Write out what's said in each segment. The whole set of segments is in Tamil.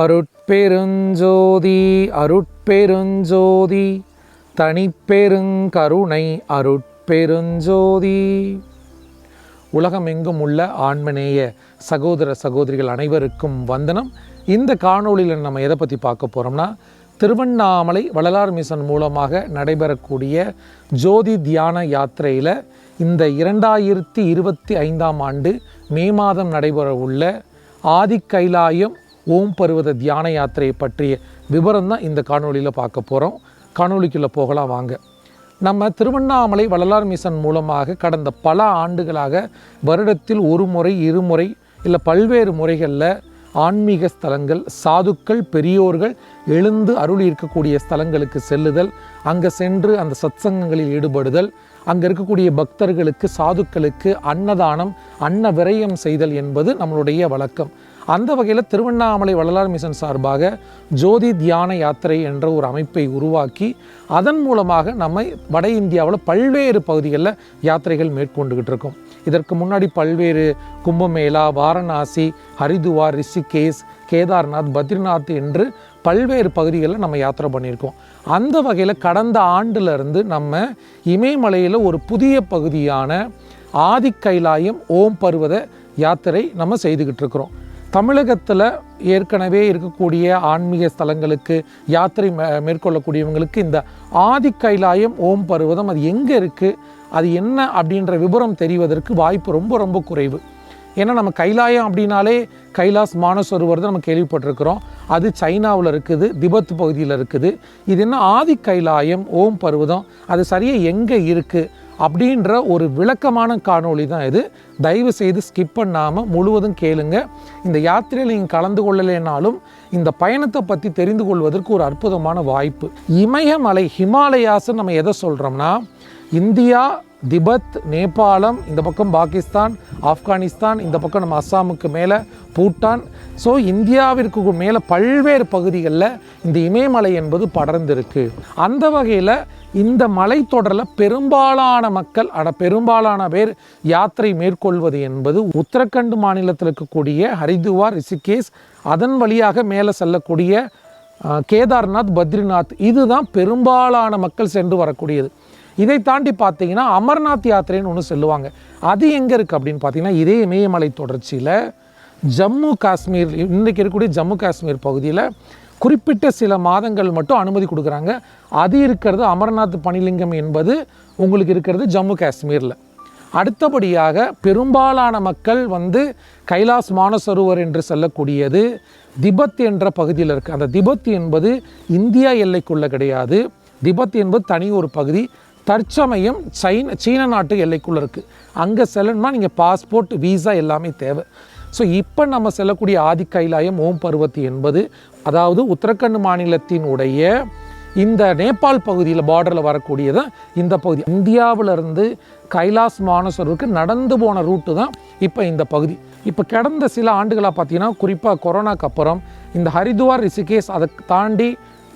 அருட்பெருஞ்சோதி அருட்பெருஞ்சோதி தனிப்பெருங்கருணை அருட்பெருஞ்சோதி. உலகம் எங்கும் உள்ள ஆண்மநேய சகோதர சகோதரிகள் அனைவருக்கும் வந்தனம். இந்த காணொளியில் நம்ம எதை பற்றி பார்க்க போகிறோம்னா திருவண்ணாமலை வள்ளலார் மிஷன் மூலமாக நடைபெறக்கூடிய ஜோதி தியான யாத்திரையில் இந்த இரண்டாயிரத்தி இருபத்தி ஐந்தாம் ஆண்டு மே மாதம் நடைபெற உள்ள ஆதி கைலாயம் ஓம் பருவத தியான யாத்திரையை பற்றிய விவரம் தான் இந்த காணொலியில் பார்க்க போகிறோம் காணொலிக்குள்ளே போகலாம் வாங்க. நம்ம திருவண்ணாமலை வள்ளலார் மிஷன் மூலமாக கடந்த பல ஆண்டுகளாக வருடத்தில் ஒரு முறை இருமுறை இல்லை பல்வேறு முறைகளில் ஆன்மீக ஸ்தலங்கள் சாதுக்கள் பெரியோர்கள் எழுந்து அருளி இருக்கக்கூடிய ஸ்தலங்களுக்கு செல்லுதல் அங்கே சென்று அந்த சத்சங்கங்களில் ஈடுபடுதல் அங்கே இருக்கக்கூடிய பக்தர்களுக்கு சாதுக்களுக்கு அன்னதானம் அன்ன விரயம் செய்தல் என்பது நம்மளுடைய வழக்கம். அந்த வகையில் திருவண்ணாமலை வள்ளலார் மிஷன் சார்பாக ஜோதி தியான யாத்திரை என்ற ஒரு அமைப்பை உருவாக்கி அதன் மூலமாக நம்ம வட இந்தியாவில் பல்வேறு பகுதிகளில் யாத்திரைகள் மேற்கொண்டுகிட்டு இருக்கோம். இதற்கு முன்னாடி பல்வேறு கும்பமேளா வாரணாசி ஹரிதுவார் ரிஷிகேஷ் கேதார்நாத் பத்ரிநாத் என்று பல்வேறு பகுதிகளில் நம்ம யாத்திரை பண்ணியிருக்கோம். அந்த வகையில் கடந்த ஆண்டிலிருந்து நம்ம இமயமலையில் ஒரு புதிய பகுதியான ஆதி கைலாயம் ஓம் பருவத யாத்திரை நம்ம செய்துக்கிட்டு இருக்கிறோம். தமிழகத்தில் ஏற்கனவே இருக்கக்கூடிய ஆன்மீக ஸ்தலங்களுக்கு யாத்திரை மே- மேற்கொள்ளக்கூடியவங்களுக்கு இந்த ஆதி கைலாயம் ஓம் பருவதம் அது எங்கே இருக்குது அது என்ன அப்படின்ற விபரம் தெரிவதற்கு வாய்ப்பு ரொம்ப ரொம்ப குறைவு. ஏன்னா நம்ம கைலாயம் அப்படின்னாலே கைலாஸ் மானசரோவர் தான் நம்ம கேள்விப்பட்டிருக்கிறோம். அது சைனாவில் இருக்குது திபெத் பகுதியில் இருக்குது. இது என்ன ஆதி கைலாயம் ஓம் பருவதம் அது சரியாக எங்கே இருக்குது அப்படின்ற ஒரு விளக்கமான காணொளி தான் இது. தயவு செய்து ஸ்கிப் பண்ணாமல் முழுவதும் கேளுங்க. இந்த யாத்திரையில் நீங்கள் கலந்து கொள்ளலைனாலும் இந்த பயணத்தை பற்றி தெரிந்து கொள்வதற்கு ஒரு அற்புதமான வாய்ப்பு. இமயமலை ஹிமாலயாஸ் நம்ம எதை சொல்கிறோம்னா இந்தியா திபெத் நேபாளம் இந்த பக்கம் பாகிஸ்தான் ஆப்கானிஸ்தான் இந்த பக்கம் நம்ம அஸ்ஸாமுக்கு மேலே பூட்டான். ஸோ இந்தியாவிற்கு மேலே பல்வேறு பகுதிகளில் இந்த இமயமலை என்பது படர்ந்திருக்கு. அந்த வகையில் இந்த மலைத்தொடரில் பெரும்பாலான மக்கள் அட பெரும்பாலான பேர் யாத்திரை மேற்கொள்வது என்பது உத்தரகண்ட் மாநிலத்தில் இருக்கக்கூடிய ஹரிதுவார் ரிஷிகேஷ் அதன் வழியாக மேலே செல்லக்கூடிய கேதார்நாத் பத்ரிநாத் இதுதான் பெரும்பாலான மக்கள் சென்று வரக்கூடியது. இதை தாண்டி பார்த்தீங்கன்னா அமர்நாத் யாத்திரைன்னு ஒன்று சொல்லுவாங்க. அது எங்கே இருக்குது அப்படின்னு பார்த்தீங்கன்னா இதே இமயமலை தொடர்ச்சியில் ஜம்மு காஷ்மீர் இன்றைக்கி இருக்கக்கூடிய ஜம்மு காஷ்மீர் பகுதியில் குறிப்பிட்ட சில மாதங்கள் மட்டும் அனுமதி கொடுக்குறாங்க. அது இருக்கிறது அமர்நாத் பனிலிங்கம் என்பது உங்களுக்கு இருக்கிறது ஜம்மு காஷ்மீரில். அடுத்தபடியாக பெரும்பாலான மக்கள் வந்து கைலாஸ் மானசரோவர் என்று சொல்லக்கூடியது திபெத் என்ற பகுதியில் இருக்குது அந்த திபத் என்பது இந்தியா எல்லைக்குள்ளே கிடையாது. திபத் என்பது தனி ஒரு பகுதி. தற்சமயம் சைன சீன நாட்டு எல்லைக்குள்ளே இருக்குது அங்கே செல்லணும்னா நீங்கள் பாஸ்போர்ட் வீசா எல்லாமே தேவை. ஸோ இப்போ நம்ம செல்லக்கூடிய ஆதி கைலாயம் ஓம் பருவத்தி என்பது அதாவது உத்தரகண்ட் மாநிலத்தினுடைய இந்த நேபாள் பகுதியில் பார்டரில் வரக்கூடியதான் இந்த பகுதி. இந்தியாவிலிருந்து கைலாஸ் மானசருக்கு நடந்து போன ரூட்டு தான் இப்போ இந்த பகுதி. இப்போ கடந்த சில ஆண்டுகளாக பார்த்தீங்கன்னா குறிப்பாக கொரோனாக்கு அப்புறம் இந்த ஹரிதுவார் ரிஷிகேஷ் அதை தாண்டி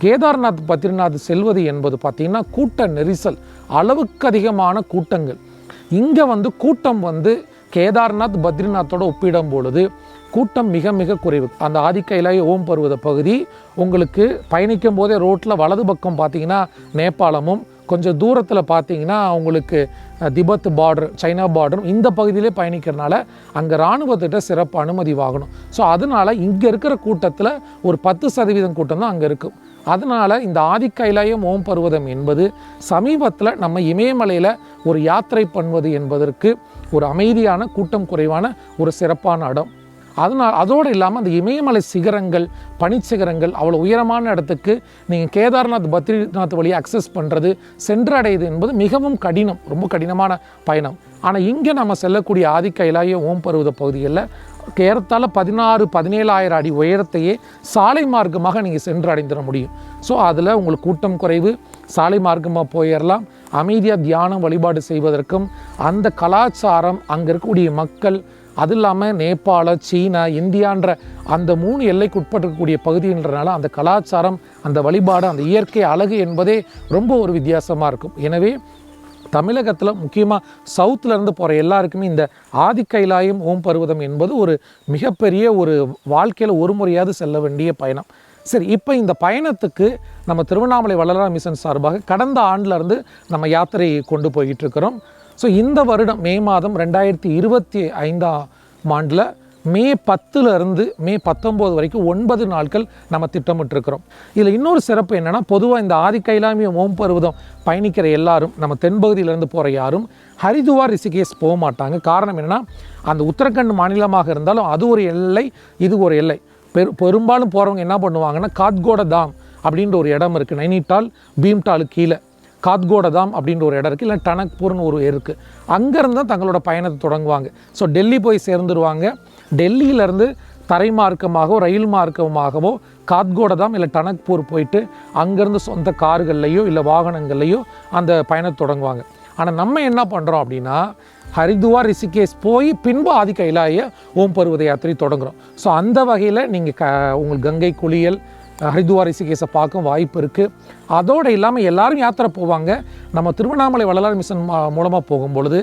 கேதார்நாத் பத்ரிநாத் செல்வது என்பது பார்த்திங்கன்னா கூட்ட நெரிசல் அளவுக்கு அதிகமான கூட்டங்கள். இங்கே வந்து கூட்டம் வந்து கேதார்நாத் பத்ரிநாத்தோட ஒப்பிடும் பொழுது கூட்டம் மிக மிக குறைவு. அந்த ஆதிக்கைலாய ஓம் பருவத பகுதி உங்களுக்கு பயணிக்கும் போதே ரோட்டில் வலது பக்கம் பார்த்தீங்கன்னா நேபாளமும் கொஞ்சம் தூரத்தில் பார்த்தீங்கன்னா உங்களுக்கு திபத் திபெத் பார்டர் சைனா பார்டரும் இந்த பகுதியிலே பயணிக்கிறனால அங்கே இராணுவத்திட்ட சிறப்பு அனுமதி வாங்கணும். ஸோ அதனால் இங்கே இருக்கிற கூட்டத்தில் ஒரு பத்து சதவீதம் கூட்டம் தான் அங்கே இருக்கும் அதனால் இந்த ஆதி கைலாயம் ஓம் பருவதம் என்பது சமீபத்தில் நம்ம இமயமலையில் ஒரு யாத்திரை பண்ணுவது என்பதற்கு ஒரு அமைதியான கூட்டம் குறைவான ஒரு சிறப்பான இடம். அதனால் அதோடு இல்லாமல் அந்த இமயமலை சிகரங்கள் பனிச்சிகரங்கள் அவ்வளோ உயரமான இடத்துக்கு நீங்கள் கேதார்நாத் பத்ரிநாத் வழியை அக்சஸ் பண்ணுறது சென்றடையுது என்பது மிகவும் கடினம் ரொம்ப கடினமான பயணம். ஆனால் இங்கே நம்ம செல்லக்கூடிய ஆதி கைலாய ஓம் பருவத பகுதிகளில் ஏறத்தாழ பதினாறு பதினேழாயிரம் அடி உயரத்தையே சாலை மார்க்கமாக நீங்கள் சென்று அடைந்துட முடியும். ஸோ அதில் உங்களுக்கு கூட்டம் குறைவு சாலை மார்க்கமாக போயிடலாம். அமைதியாக தியானம் வழிபாடு செய்வதற்கும் அந்த கலாச்சாரம் அங்கே இருக்கக்கூடிய மக்கள் அது இல்லாமல் நேபாள சீனா இந்தியான்ற அந்த மூணு எல்லைக்கு உட்பட்டிருக்கக்கூடிய பகுதின்றனால அந்த கலாச்சாரம் அந்த வழிபாடு அந்த இயற்கை அழகு என்பதே ரொம்ப ஒரு வித்தியாசமாக இருக்கும். எனவே தமிழகத்தில் முக்கியமாக சவுத்துலேருந்து போகிற எல்லாருக்குமே இந்த ஆதி கைலாயம் ஓம் பருவதம் என்பது ஒரு மிகப்பெரிய ஒரு வாழ்க்கையில் ஒரு முறையாவது செல்ல வேண்டிய பயணம். சரி இப்போ இந்த பயணத்துக்கு நம்ம திருவண்ணாமலை வள்ளலார் மிஷன் சார்பாக கடந்த ஆண்டிலருந்து நம்ம யாத்திரையை கொண்டு போய்கிட்டு இருக்கிறோம். ஸோ இந்த வருடம் மே மாதம் ரெண்டாயிரத்தி இருபத்தி ஐந்தாம் ஆண்டில் மே பத்துலேருந்து மே பத்தொம்போது வரைக்கும் ஒன்பது நாட்கள் நம்ம திட்டமிட்டிருக்கிறோம். இதில் இன்னொரு சிறப்பு என்னென்னா பொதுவாக இந்த ஆதி கைலாமியம் ஓம் பருவதம் பயணிக்கிற எல்லாரும் நம்ம தென்பகுதியிலேருந்து போகிற யாரும் ஹரிதுவார் ரிஷிகேஷ் போக மாட்டாங்க. காரணம் என்னென்னா அந்த உத்தரகண்ட் மாநிலமாக இருந்தாலும் அது ஒரு எல்லை இது ஒரு எல்லை. பெரு பெரும்பாலும் போகிறவங்க என்ன பண்ணுவாங்கன்னா காத்கோட தாம் அப்படின்ற ஒரு இடம் இருக்குது நைனிட்டால் பீம்டாலு கீழே. காத்கோடதாம் அப்படின்ற ஒரு இடம் இருக்குது இல்லை டனக்பூர்னு ஒரு இருக்குது அங்கேருந்து தான் தங்களோட பயணத்தை தொடங்குவாங்க. ஸோ டெல்லி போய் சேர்ந்துருவாங்க. டெல்லியிலேருந்து தரை மார்க்கமாகவோ ரயில் மார்க்கமாகவோ காத்கோடதாம் இல்லை டனக்பூர் போயிட்டு அங்கேருந்து சொந்த கார்கள்லையோ இல்லை வாகனங்கள்லையோ அந்த பயணத்தை தொடங்குவாங்க. ஆனால் நம்ம என்ன பண்ணுறோம் அப்படின்னா ஹரித்துவார் ரிஷிகேஷ் போய் பின்பு ஆதி கைலாய ஓம் பருவத யாத்திரை தொடங்குகிறோம் ஸோ அந்த வகையில் நீங்கள் க உங்கள் கங்கை குளியல் ஹரித்துவார் ரிஷிகேஷை பார்க்கும் வாய்ப்பு இருக்குது அதோடு இல்லாமல் எல்லாரும் யாத்திரை போவாங்க. நம்ம திருவண்ணாமலை வள்ளலார் மிஷன் மூலமாக போகும்பொழுது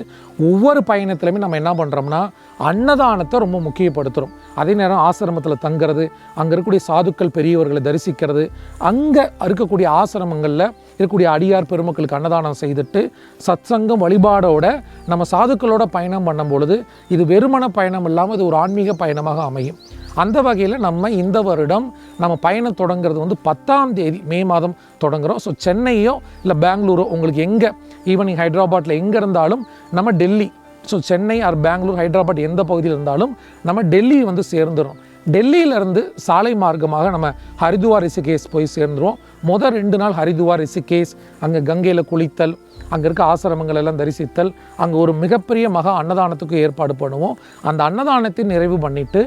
ஒவ்வொரு பயணத்துலையுமே நம்ம என்ன பண்ணுறோம்னா அன்னதானத்தை ரொம்ப முக்கியப்படுத்துகிறோம் அதே நேரம் ஆசிரமத்தில் தங்குறது அங்கே இருக்கக்கூடிய சாதுக்கள் பெரியவர்களை தரிசிக்கிறது அங்கே இருக்கக்கூடிய ஆசிரமங்களில் இருக்கக்கூடிய அடியார் பெருமக்களுக்கு அன்னதானம் செய்துட்டு சத்சங்கம் வழிபாடோட நம்ம சாதுக்களோட பயணம் பண்ணும் பொழுது இது வெறுமன பயணம் இல்லாமல் இது ஒரு ஆன்மீக பயணமாக அமையும். அந்த வகையில் நம்ம இந்த வருடம் நம்ம பயணம் தொடங்குறது வந்து பத்தாம் தேதி மே மாதம் தொடங்குறோம். ஸோ சென்னையோ இல்லை பெங்களூரோ உங்களுக்கு எங்கே ஈவனிங் ஹைதராபாத்தில் எங்கே இருந்தாலும் நம்ம டெல்லி ஸோ சென்னை ஆர் பெங்களூர் ஹைதராபாத் எந்த பகுதியில் இருந்தாலும் நம்ம டெல்லி வந்து சேர்ந்துடும் டெல்லியிலேருந்து சாலை மார்க்கமாக நம்ம ஹரித்துவார் ரிஷிகேஷ் போய் சேர்ந்துருவோம். முதல் ரெண்டு நாள் ஹரித்துவார் ரிஷிகேஷ் அங்கே கங்கையில் குளித்தல் அங்கே இருக்க ஆசிரமங்கள் எல்லாம் தரிசித்தல் அங்கே ஒரு மிகப்பெரிய மகா அன்னதானத்துக்கு ஏற்பாடு பண்ணுவோம். அந்த அன்னதானத்தை நிறைவு பண்ணிவிட்டு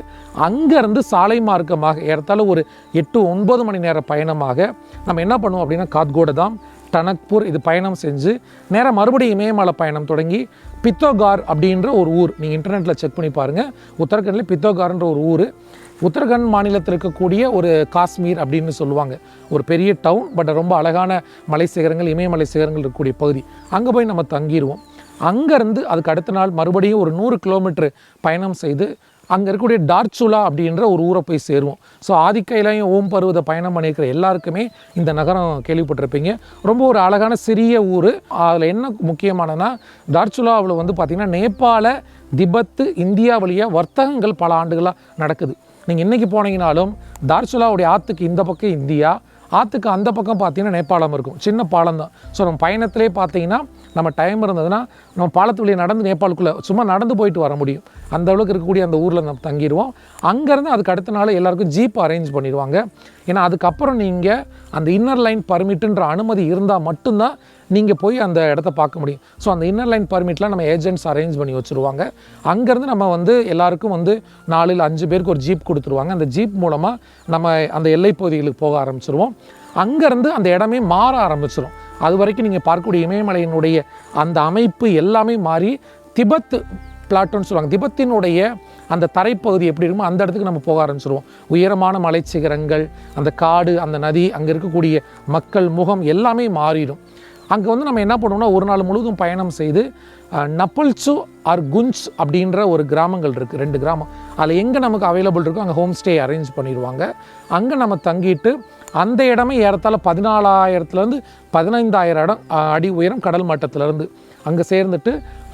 அங்கேருந்து சாலை மார்க்கமாக ஏறத்தாழ ஒரு எட்டு ஒன்பது மணி நேர பயணமாக நம்ம என்ன பண்ணுவோம் அப்படின்னா காத்கோடதாம் டனக்பூர் இது பயணம் செஞ்சு நேராக மறுபடியும் இமயமலை பயணம் தொடங்கி பித்தோகார் அப்படின்ற ஒரு ஊர் நீங்கள் இன்டர்நெட்டில் செக் பண்ணி பாருங்கள் உத்தரகண்டில் பித்தோகார்ன்ற ஒரு ஊர் உத்தரகண்ட் மாநிலத்தில் இருக்கக்கூடிய ஒரு காஷ்மீர் அப்படின்னு சொல்லுவாங்க. ஒரு பெரிய டவுன் பட் ரொம்ப அழகான மலை சிகரங்கள் இமயமலை சிகரங்கள் இருக்கக்கூடிய பகுதி. அங்கே போய் நம்ம தங்கிடுவோம் அங்கேருந்து அதுக்கு அடுத்த நாள் மறுபடியும் ஒரு நூறு கிலோமீட்டர் பயணம் செய்து அங்கே இருக்கக்கூடிய டார்ச்சுலா அப்படின்ற ஒரு ஊரை போய் சேருவோம். ஸோ ஆதிக்கையிலையும் ஓம் பருவத பயணம் பண்ணியிருக்கிற எல்லாருக்குமே இந்த நகரம் கேள்விப்பட்டிருப்பீங்க. ரொம்ப ஒரு அழகான சிறிய ஊர். அதில் என்ன முக்கியமானன்னா டார்ச்சுலாவில் வந்து பார்த்திங்கன்னா நேபாள திபெத்து இந்தியா வழியாக வர்த்தகங்கள் பல ஆண்டுகளாக நடக்குது. நீங்கள் இன்றைக்கி போனீங்கனாலும் தார்சுலாவுடைய ஆற்றுக்கு இந்த பக்கம் இந்தியா ஆற்றுக்கு அந்த பக்கம் பார்த்தீங்கன்னா நேபாளம் இருக்கும். சின்ன பாலம் தான். ஸோ நம்ம பயணத்திலே பார்த்தீங்கன்னா நம்ம டைம் இருந்ததுன்னா நம்ம பாலத்து வழியை நடந்து நேபாளுக்குள்ளே சும்மா நடந்து போயிட்டு வர முடியும். அந்த அளவுக்கு இருக்கக்கூடிய அந்த ஊரில் நம்ம தங்கிடுவோம். அங்கேருந்து அதுக்கு அடுத்த நாள் எல்லாருக்கும் ஜீப் அரேஞ்ச் பண்ணிடுவாங்க. ஏன்னா அதுக்கப்புறம் நீங்கள் அந்த இன்னர் லைன் பர்மிட்டுன்ற அனுமதி இருந்தால் மட்டும்தான் நீங்கள் போய் அந்த இடத்த பார்க்க முடியும். ஸோ அந்த இன்னர் லைன் பர்மிட்லாம் நம்ம ஏஜென்ட்ஸ் அரேஞ்ச் பண்ணி வச்சுருவாங்க. அங்கேருந்து நம்ம வந்து எல்லாருக்கும் வந்து நாலில் அஞ்சு பேருக்கு ஒரு ஜீப் கொடுத்துருவாங்க. அந்த ஜீப் மூலமாக நம்ம அந்த எல்லை பகுதிகளுக்கு போக ஆரம்பிச்சிருவோம். அங்கேருந்து அந்த இடமே மாற ஆரம்பிச்சிடும் அது வரைக்கும் நீங்கள் பார்க்கக்கூடிய இமயமலையினுடைய அந்த அமைப்பு எல்லாமே மாறி திபத் பிளாட்டோன்னு சொல்லுவாங்க. திபெத்தினுடைய அந்த தரைப்பகுதி எப்படி இருக்குமோ அந்த இடத்துக்கு நம்ம போக ஆரம்பிச்சிருவோம். உயரமான மலைச்சிகரங்கள் அந்த காடு அந்த நதி அங்கே இருக்கக்கூடிய மக்கள் முகம் எல்லாமே மாறிடும். அங்கே வந்து நம்ம என்ன பண்ணுவோம்னா ஒரு நாள் முழுவதும் பயணம் செய்து நப்பல்சு ஆர் குன்ஸ் அப்படின்ற ஒரு கிராமங்கள் இருக்குது ரெண்டு கிராமம். அதில் எங்கே நமக்கு அவைலபிள் இருக்கோ அங்கே ஹோம் ஸ்டே அரேஞ்ச் பண்ணிடுவாங்க. அங்கே நம்ம தங்கிட்டு அந்த இடமே ஏறத்தாழ பதினாலாயிரத்துலேருந்து பதினைந்தாயிரம் இடம் அடி உயரம் கடல் மட்டத்திலேருந்து அங்கே சேர்ந்துட்டு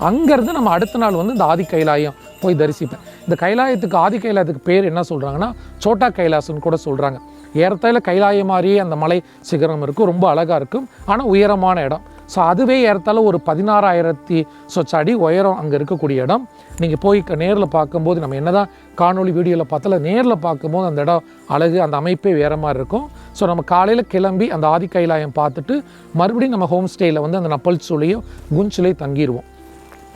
அங்கேருந்து நம்ம அடுத்த நாள் வந்து இந்த ஆதி கைலாயம் போய் தரிசிப்பேன். இந்த கைலாயத்துக்கு ஆதி கைலாயத்துக்கு பேர் என்ன சொல்கிறாங்கன்னா சோட்டா கைலாசம்னு கூட சொல்கிறாங்க ஏறத்தாழ கைலாயம் மாதிரியே அந்த மலை சிகரம் இருக்கும் ரொம்ப அழகாக இருக்கும் ஆனால் உயரமான இடம். ஸோ அதுவே ஏறத்தாழ ஒரு பதினாறாயிரத்தி சொச்ச அடி உயரம் அங்கே இருக்கக்கூடிய இடம். நீங்கள் போய் நேரில் பார்க்கும்போது நம்ம என்ன தான் காணொலி வீடியோவில் பார்த்தால நேரில் பார்க்கும்போது அந்த இடம் அழகு அந்த அமைப்பே வேறு மாதிரி இருக்கும். ஸோ நம்ம காலையில் கிளம்பி அந்த ஆதி கைலாயம் பார்த்துட்டு மறுபடியும் நம்ம ஹோம் ஸ்டேயில் வந்து அந்த நப்பல் நப்பல்சூலையும் குஞ்சுலையும் தங்கிடுவோம்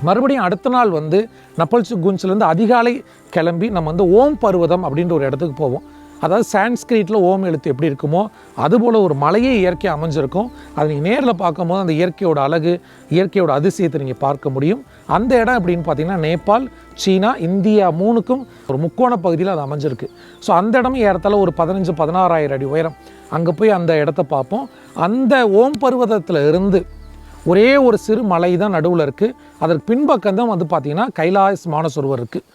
மறுபடியும் அடுத்த நாள் வந்து நப்பல்சு குன்ஸ்லேருந்து அதிகாலை கிளம்பி நம்ம வந்து ஓம் பருவதம் அப்படின்ற ஒரு இடத்துக்கு போவோம். அதாவது சான்ஸ்கிரிட்டில் ஓம் எழுத்து எப்படி இருக்குமோ அதுபோல் ஒரு மலையே இயற்கை அமைஞ்சிருக்கும். அதை நீங்கள் நேரில் பார்க்கும்போது அந்த இயற்கையோட அழகு இயற்கையோட அதிசயத்தை நீங்கள் பார்க்க முடியும். அந்த இடம் அப்படின்னு பார்த்தீங்கன்னா நேபாள் சீனா இந்தியா மூணுக்கும் ஒரு முக்கோண பகுதியில் அது அமைஞ்சிருக்கு. ஸோ அந்த இடமும் ஏறத்தால ஒரு பதினஞ்சு பதினாறாயிரம் அடி உயரம். அங்கே போய் அந்த இடத்த பார்ப்போம். அந்த ஓம் பருவதத்தில் இருந்து ஒரே ஒரு சிறு மலை தான் நடுவில் இருக்குது அதற்கு பின்பக்கம் தான் வந்து பார்த்திங்கன்னா கைலாஸ் மானசரோவர் இருக்குது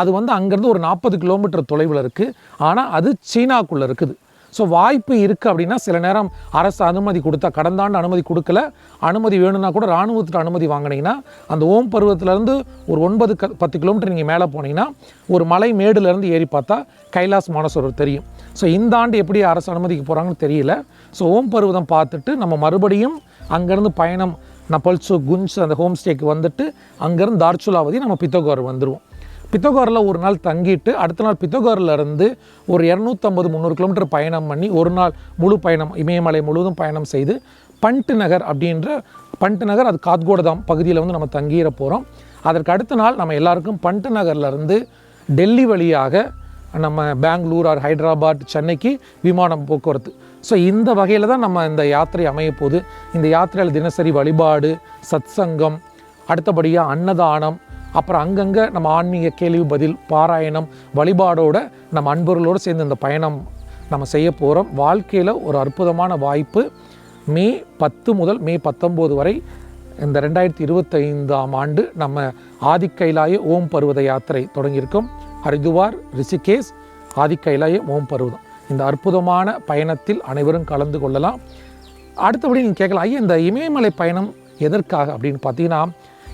அது வந்து அங்கேருந்து ஒரு நாற்பது கிலோமீட்டர் தொலைவில் இருக்குது ஆனால் அது சீனாக்குள்ளே இருக்குது. ஸோ வாய்ப்பு இருக்குது அப்படின்னா சில நேரம் அரசு அனுமதி கொடுத்தா கடந்த ஆண்டு அனுமதி கொடுக்கல. அனுமதி வேணும்னா கூட இராணுவத்தில் அனுமதி வாங்கினீங்கன்னா அந்த ஓம் பருவத்திலேருந்து ஒரு ஒன்பது க பத்து கிலோமீட்டர் நீங்கள் மேலே போனீங்கன்னா ஒரு மலை மேடுலேருந்து ஏறி பார்த்தா கைலாஸ் மானசரோவர் தெரியும். ஸோ இந்த ஆண்டு எப்படி அரசு அனுமதிக்கு போகிறாங்கன்னு தெரியல. ஸோ ஓம் பருவதம் பார்த்துட்டு நம்ம மறுபடியும் அங்கேருந்து பயணம் நப்பல்சு குன்ஸ் அந்த ஹோம் ஸ்டேக்கு வந்துட்டு அங்கேருந்து தார்ச்சுலாவதி நம்ம பித்தோகர் வந்துடுவோம் பித்தோகரில் ஒரு நாள் தங்கிட்டு அடுத்த நாள் பித்தோகரில் இருந்து ஒரு இரநூத்தம்பது முந்நூறு கிலோமீட்டர் பயணம் பண்ணி ஒரு நாள் முழு பயணம் இமயமலை முழுவதும் பயணம் செய்து பண்ட் நகர் அப்படின்ற பண்ட் நகர் அது காத்கோடதாம் பகுதியில் வந்து நம்ம தங்கிட போகிறோம் அதற்கு அடுத்த நாள் நம்ம எல்லாருக்கும் பண்ட் நகர்லேருந்து டெல்லி வழியாக நம்ம பெங்களூர் ஆர் ஹைதராபாத் சென்னைக்கு விமானம் போக்குவரத்து. ஸோ இந்த வகையில் தான் நம்ம இந்த யாத்திரை அமைய போது இந்த யாத்திரையில் தினசரி வழிபாடு சத்சங்கம் அடுத்தபடியாக அன்னதானம் அப்புறம் அங்கங்கே நம்ம ஆன்மீக கேள்வி பதில் பாராயணம் வழிபாடோட நம்ம அன்பர்களோடு சேர்ந்து இந்த பயணம் நம்ம செய்ய போகிறோம் வாழ்க்கையில் ஒரு அற்புதமான வாய்ப்பு. மே பத்து முதல் மே பத்தொம்போது வரை இந்த ரெண்டாயிரத்தி இருபத்தைந்தாம் ஆண்டு நம்ம ஆதிக்கைலாய ஓம் பருவத யாத்திரை தொடங்கியிருக்கோம். ஹரிதுவார் ரிஷிகேஷ் ஆதிக்கைலாய ஓம் பருவதம். இந்த அற்புதமான பயணத்தில் அனைவரும் கலந்து கொள்ளலாம். அடுத்தபடி நீங்கள் கேட்கலாம் ஐயா இந்த இமயமலை பயணம் எதற்காக? அப்படின்னு பார்த்தீங்கன்னா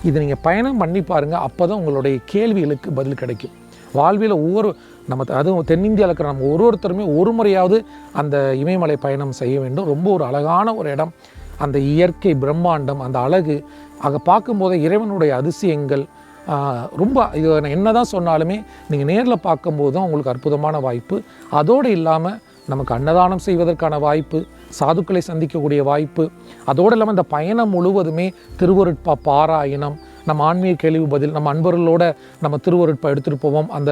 இதை நீங்கள் பயணம் பண்ணி பாருங்கள் அப்போ தான் உங்களுடைய கேள்விகளுக்கு பதில் கிடைக்கும். வாழ்வில் ஒவ்வொரு நம்ம அதுவும் தென்னிந்தியாவில் இருக்கிற நம்ம ஒரு ஒருத்தருமே ஒரு முறையாவது அந்த இமயமலை பயணம் செய்ய வேண்டும். ரொம்ப ஒரு அழகான ஒரு இடம். அந்த இயற்கை பிரம்மாண்டம் அந்த அழகு. அதை பார்க்கும்போது இறைவனுடைய அதிசயங்கள் ரொம்ப இது நான் என்ன தான் சொன்னாலுமே நீங்கள் நேரில் பார்க்கும்போது தான் உங்களுக்கு அற்புதமான வாய்ப்பு. அதோடு இல்லாமல் நமக்கு அன்னதானம் செய்வதற்கான வாய்ப்பு சாதுக்களை சந்திக்கக்கூடிய வாய்ப்பு. அதோடு இல்லாமல் இந்த பயணம் முழுவதுமே திருவருட்பா பாராயணம் நம்ம ஆன்மீக கேள்வி பதில் நம்ம அன்பர்களோட நம்ம திருவருட்பா எடுத்துகிட்டு போவோம். அந்த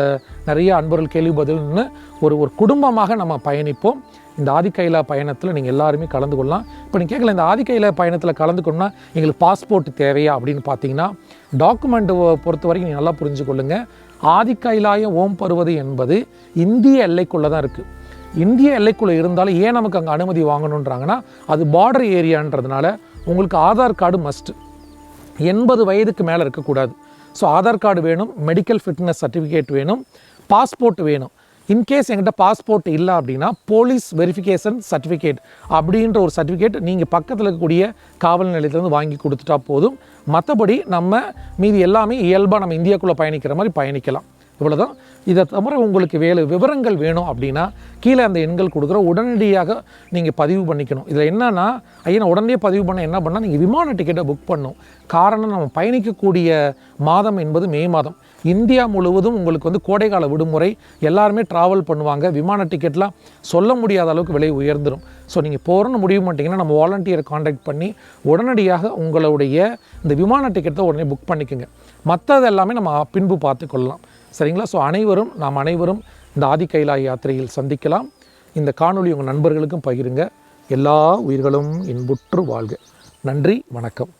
நிறைய அன்பர்கள் கேள்வி பதில்னு ஒரு ஒரு குடும்பமாக நம்ம பயணிப்போம். இந்த ஆதிக்கைலா பயணத்தில் நீங்கள் எல்லாருமே கலந்து கொள்ளலாம். இப்போ நீங்கள் கேட்கல இந்த ஆதிக்கைலா பயணத்தில் கலந்துக்கணும்னா எங்களுக்கு பாஸ்போர்ட் தேவையா அப்படின்னு பார்த்தீங்கன்னா டாக்குமெண்ட் பொறுத்த வரைக்கும் நீங்கள் நல்லா புரிஞ்சுக்கொள்ளுங்க. ஆதிக்கைலாய ஓம் பருவது என்பது இந்திய எல்லைக்குள்ளே தான் இருக்குது இந்திய எல்லைக்குள்ளே இருந்தாலும் ஏன் நமக்கு அங்கே அனுமதி வாங்கணுன்றாங்கன்னா அது பார்டர் ஏரியான்றதுனால உங்களுக்கு ஆதார் கார்டு மஸ்ட்டு எண்பது வயதுக்கு மேலே இருக்கக்கூடாது. ஸோ ஆதார் கார்டு வேணும் மெடிக்கல் ஃபிட்னஸ் சர்டிஃபிகேட் வேணும் பாஸ்போர்ட் வேணும். இன்கேஸ் எங்கிட்ட பாஸ்போர்ட் இல்லை அப்படின்னா போலீஸ் வெரிஃபிகேஷன் சர்டிஃபிகேட் அப்படின்ற ஒரு சர்டிஃபிகேட் நீங்கள் பக்கத்தில் இருக்கக்கூடிய காவல் நிலையத்திலேருந்து வாங்கி கொடுத்துட்டா போதும். மற்றபடி நம்ம மீதி எல்லாமே இயல்பாக நம்ம இந்தியாக்குள்ளே பயணிக்கிற மாதிரி பயணிக்கலாம். இவ்வளோதான் இதை தவிர உங்களுக்கு வேலை விவரங்கள் வேணும் அப்படின்னா கீழே அந்த எண்கள் கொடுக்குறோம் உடனடியாக நீங்கள் பதிவு பண்ணிக்கணும். இதில் என்னென்னா ஐயா உடனே பதிவு பண்ண என்ன பண்ணால் நீங்கள் விமான டிக்கெட்டை புக் பண்ணும் காரணம் நம்ம பயணிக்கக்கூடிய மாதம் என்பது மே மாதம். இந்தியா முழுவதும் உங்களுக்கு வந்து கோடைக்கால விடுமுறை எல்லாருமே ட்ராவல் பண்ணுவாங்க. விமான டிக்கெட்லாம் சொல்ல முடியாத அளவுக்கு விலை உயர்ந்துடும் ஸோ நீங்கள் போகிறோன்னு முடிவு பண்ணிட்டீங்கன்னா நம்ம வாலண்டியரை காண்டாக்ட் பண்ணி உடனடியாக உங்களுடைய இந்த விமான டிக்கெட்டை உடனே புக் பண்ணிக்கோங்க. மற்றது எல்லாமே நம்ம பின்பு பார்த்துக்கொள்ளலாம். சரிங்களா? ஸோ அனைவரும் நாம் அனைவரும் இந்த ஆதிக்கைலா யாத்திரையில் சந்திக்கலாம். இந்த காணொலி உங்கள் நண்பர்களுக்கும் பகிருங்க. எல்லா உயிர்களும் இன்புற்று வாழ்க. நன்றி வணக்கம்.